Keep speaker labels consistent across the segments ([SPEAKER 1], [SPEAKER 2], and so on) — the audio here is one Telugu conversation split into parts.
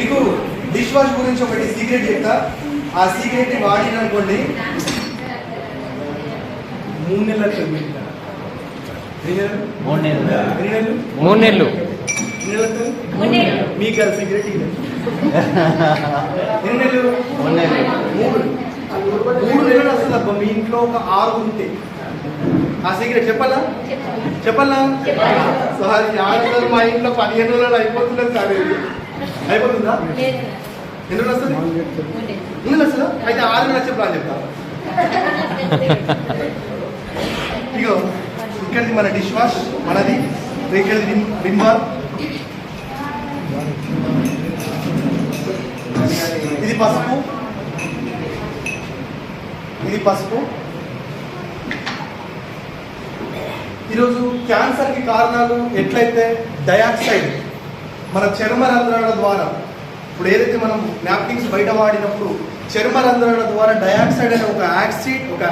[SPEAKER 1] మీకు డిష్ వాష్ గురించి ఒకటి సీక్రెట్ చెప్తా. ఆ సీక్రెట్ని వాడిననుకోండి మూడు నెలల?
[SPEAKER 2] మూడు నెలలు?
[SPEAKER 3] మూడు నెలలు?
[SPEAKER 1] మీకు ఆ సీక్రెట్ ఎన్ని నెలలు?
[SPEAKER 2] మూడు నెలలు.
[SPEAKER 1] మూడు. నెలలు అబ్బా మీ ఇంట్లో ఒక ఆరు ఉంటే. ఆ సీక్రెట్ చెప్పాలా చెప్పాలా సార్ యాభై మా ఇంట్లో పదిహేను రోజులు అయిపోతున్నది సార్ ఇది. అయిపోతుందా? ఎన్ని రోజులు వస్తుంది? ఎన్ని రోజులు అయితే ఆరు నెలలు వచ్చే ప్లాన్ చెప్తా. ఇగో ఇక్కడిది మన డిష్ వాష్ మనది ఇక్కడిది విమ్ విమ్ బార్ ఇది పసుపు. ఇది పసుపు. ఈరోజు క్యాన్సర్కి కారణాలు ఎట్లయితే డయాక్సైడ్ మన చర్మ రంధ్రాల ద్వారా ఇప్పుడు ఏదైతే మనం నాప్కిన్స్ బయట వాడినప్పుడు చర్మ రంధ్రాల ద్వారా డయాక్సైడ్ అనే ఒక యాక్సిడ్ ఒక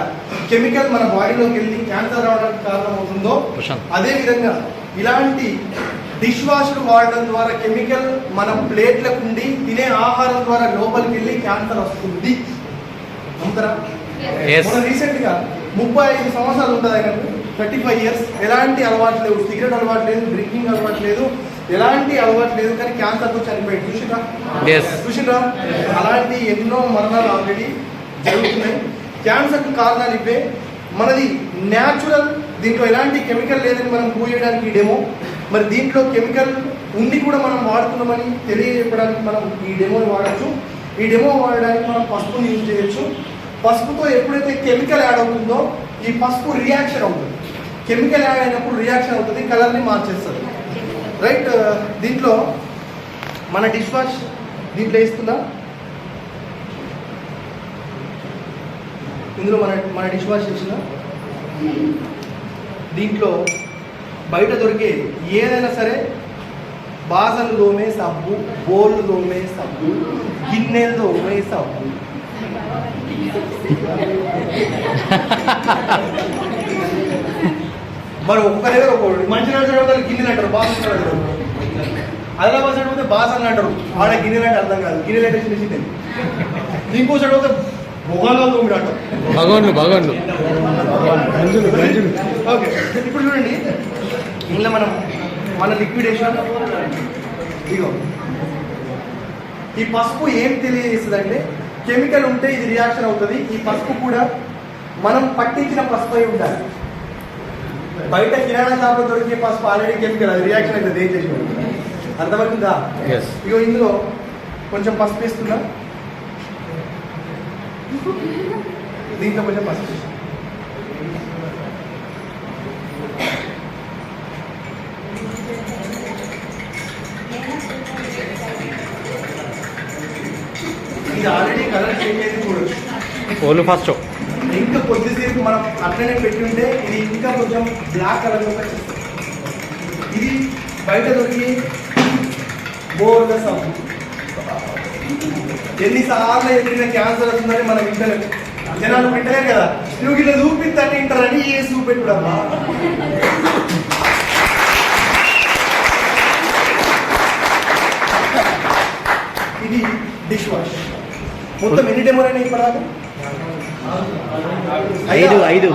[SPEAKER 1] కెమికల్ మన బాడీలోకి వెళ్ళి క్యాన్సర్ రావడానికి కారణమవుతుందో
[SPEAKER 3] ప్రశాంత్.
[SPEAKER 1] అదే విధంగా ఇలాంటి డిష్ వాష్లు వాడడం ద్వారా కెమికల్ మన ప్లేట్లకు ఉండి తినే ఆహారం ద్వారా లోపలికి వెళ్ళి క్యాన్సర్ వస్తుంది నమ్ముతారా. మొన్న రీసెంట్గా ముప్పై ఐదు సంవత్సరాలు ఉంటుంది థర్టీ ఫైవ్ ఇయర్స్ ఎలాంటి అలవాటు లేవు. సిగరెట్ అలవాటు లేదు డ్రింకింగ్ అలవాటు లేదు ఎలాంటి అలవాటు లేదు కానీ క్యాన్సర్తో చనిపోయింది చూసిరా. చూసిరా అలాంటి ఎన్నో మరణాలు ఆల్రెడీ జరుగుతున్నాయి. క్యాన్సర్కు కారణాలు ఇవే. మనది న్యాచురల్ దీంట్లో ఎలాంటి కెమికల్ లేదని మనం ప్రూవ్ చేయడానికి ఈ డెమో మరి దీంట్లో కెమికల్ ఉండి కూడా మనం వాడుతున్నామని తెలియజెప్పడానికి మనం ఈ డెమోని వాడచ్చు. ఈ డెమో వాడడానికి మనం పసుపుని యూజ్ చేయొచ్చు. పసుపుతో ఎప్పుడైతే కెమికల్ యాడ్ అవుతుందో ఈ పసుపు రియాక్షన్ అవుతుంది. కెమికల్ యాడ్ అయినప్పుడు రియాక్షన్ అవుతుంది కలర్ని మార్చేస్తుంది. రైట్ uh, దీంట్లో మన డిష్ వాష్ దీంట్లో వేస్తుందా? ఇందులో మన మన డిష్ వాష్ చేసిన దీంట్లో బయట దొరికే ఏదైనా సరే బాసలు దోమే సబ్బు బోళ్ళు దోమే సబ్బు గిన్నెలు దోమే సబ్బు. మరి ఒక్క దగ్గర ఒక్కొక్కటి మంచి రోజు దగ్గర గిన్నెలు అంటారు బాసలు అంటారు. ఆదిలాబాద్ సైడ్ పోతే బాసలు అంటారు. ఆడ గిన్నెలు అంటే అర్థం కాదు. గిన్నెలు అంటే చిన్న ఇంకో సైడ్ పోతే మొగాల్లో తోమిడు అంటారు.
[SPEAKER 3] భగవాన్లు భగవాన్లు.
[SPEAKER 1] ఓకే. ఇప్పుడు చూడండి. ఇందులో మనం మన లిక్విడేషన్ ఇగో ఈ పసుపు ఏం తెలియజేస్తుంది అంటే కెమికల్ ఉంటే ఇది రియాక్షన్ అవుతుంది. ఈ పసుపు కూడా మనం పట్టించిన పసుపు అయి ఉండాలి. బయట కిరాణా షాప్లో దొరికే పసుపు ఆల్రెడీ కెమికల్ అది రియాక్షన్ అవుతుంది ఏం చేసి అర్థమవుతుందా?
[SPEAKER 3] ఎస్
[SPEAKER 1] ఇగో ఇందులో కొంచెం పసుపు వేస్తున్నా. దీంట్లో కొంచెం పసుపు. ఇది ఆల్రెడీ కలర్ చేంజ్ అయింది చూడొచ్చు
[SPEAKER 3] ఓళ్ళు ఫస్ట్
[SPEAKER 1] ఇంకా కొద్దిసేపు మనం అట్లనే పెట్టుంటే ఇది ఇంకా కొంచెం బ్లాక్ కలర్లో వచ్చేస్తుంది. ఇది బయట దొరికి బోర్ల సబ్బు. ఎన్నిసార్లు ఎదిగిన క్యాన్సర్ వస్తుందని మనం వింటలేదు జనాలు వింటలేరు కదా. నువ్వు ఇలా చూపిస్తాను వింటారని ఏ చూపెట్టుడమ్మా ఇది డిష్ వాష్ మొత్తం ఎన్ని డెమోలు అయినాయి ఇప్పటిదాకా?
[SPEAKER 2] ఐదు ఐదు.